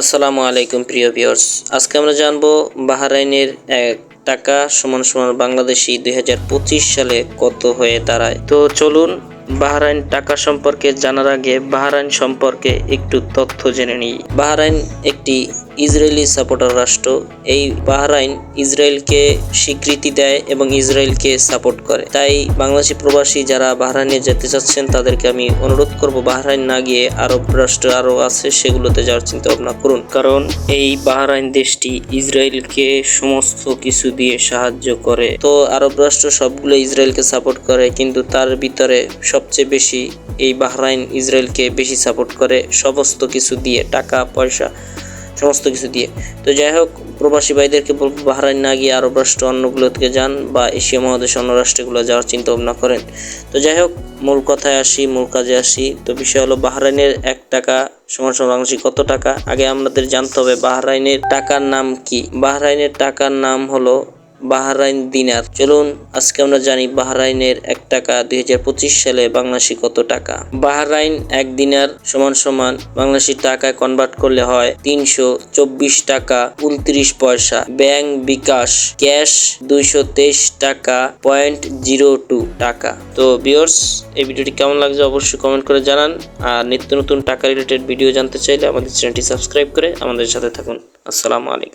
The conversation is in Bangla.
আসসালামু আলাইকুম, প্রিয় ভিউয়ার্স। আজকে আমরা জানব বাহরাইনের এক টাকা সমান সমান বাংলাদেশি দুই হাজার পঁচিশ সালে কত হয়ে দাঁড়ায়। তো চলুন বাহরাইন টাকা সম্পর্কে জানার আগে বাহরাইন সম্পর্কে একটু তথ্য জেনে নিই। বাহরাইন একটি ইসরায়েলি সাপোর্টার রাষ্ট্র এই বাহরাইন ইসরায়েলকে স্বীকৃতি দেয় এবং ইসরায়েলকে সাপোর্ট করে। তাই বাংলাদেশি প্রবাসী যারা বাহরাইনে যেতে চাচ্ছেন, তাদেরকে আমি অনুরোধ করব, বাহরাইন না গিয়ে আরব রাষ্ট্র আরও আছে, সেগুলোতে যাওয়ার চিন্তা ভাবনা করুন। কারণ এই বাহরাইন দেশটি ইসরায়েলকে সমস্ত কিছু দিয়ে সাহায্য করে। তো আরব রাষ্ট্র সবগুলো ইসরায়েলকে সাপোর্ট করে, কিন্তু তার ভিতরে সবচেয়ে বেশি এই বাহরাইন ইসরায়েলকে বেশি সাপোর্ট করে, সমস্ত কিছু দিয়ে টাকা, পয়সা সমস্ত কিছু দিয়ে। তো যাই হোক, প্রবাসী ভাইদেরকে বলব, বাহরাইন না গিয়ে আরব রাষ্ট্র অন্যগুলো থেকে যান বা এশিয়া মহাদেশ অন্য রাষ্ট্রগুলো যাওয়ার চিন্তা ভাবনা করেন। তো যাই হোক, মূল কথায় আসি, মূল কাজে আসি। তো বিষয় হলো, বাহরাইনের এক টাকা সমান সমান বাংলাদেশি কত টাকা? আগে আমাদের জানতে হবে, বাহরাইনের টাকার নাম কি? বাহরাইনের টাকার নাম হলো বাহরাইন দিনার। চলুন, আজকে আমরা জানি বাহরাইনের এক টাকা, দুই হাজার পঁচিশ সালে বাংলাদেশি কত টাকা। বাহরাইন এক দিনার সমান সমান বাংলাদেশি টাকায় কনভার্ট করলে হয় তিনশো চব্বিশ টাকা উনত্রিশ পয়সা। ব্যাংক বিকাশ ক্যাশ দুইশো তেইশ টাকা, পয়েন্ট জিরো টু টাকা। তো বিয়র্স এই ভিডিওটি কেমন লাগছে অবশ্যই কমেন্ট করে জানান। আর নিত্য নতুন টাকা রিলেটেড ভিডিও জানতে চাইলে আমাদের চ্যানেলটি সাবস্ক্রাইব করে আমাদের সাথে থাকুন। আসসালামু আলাইকুম।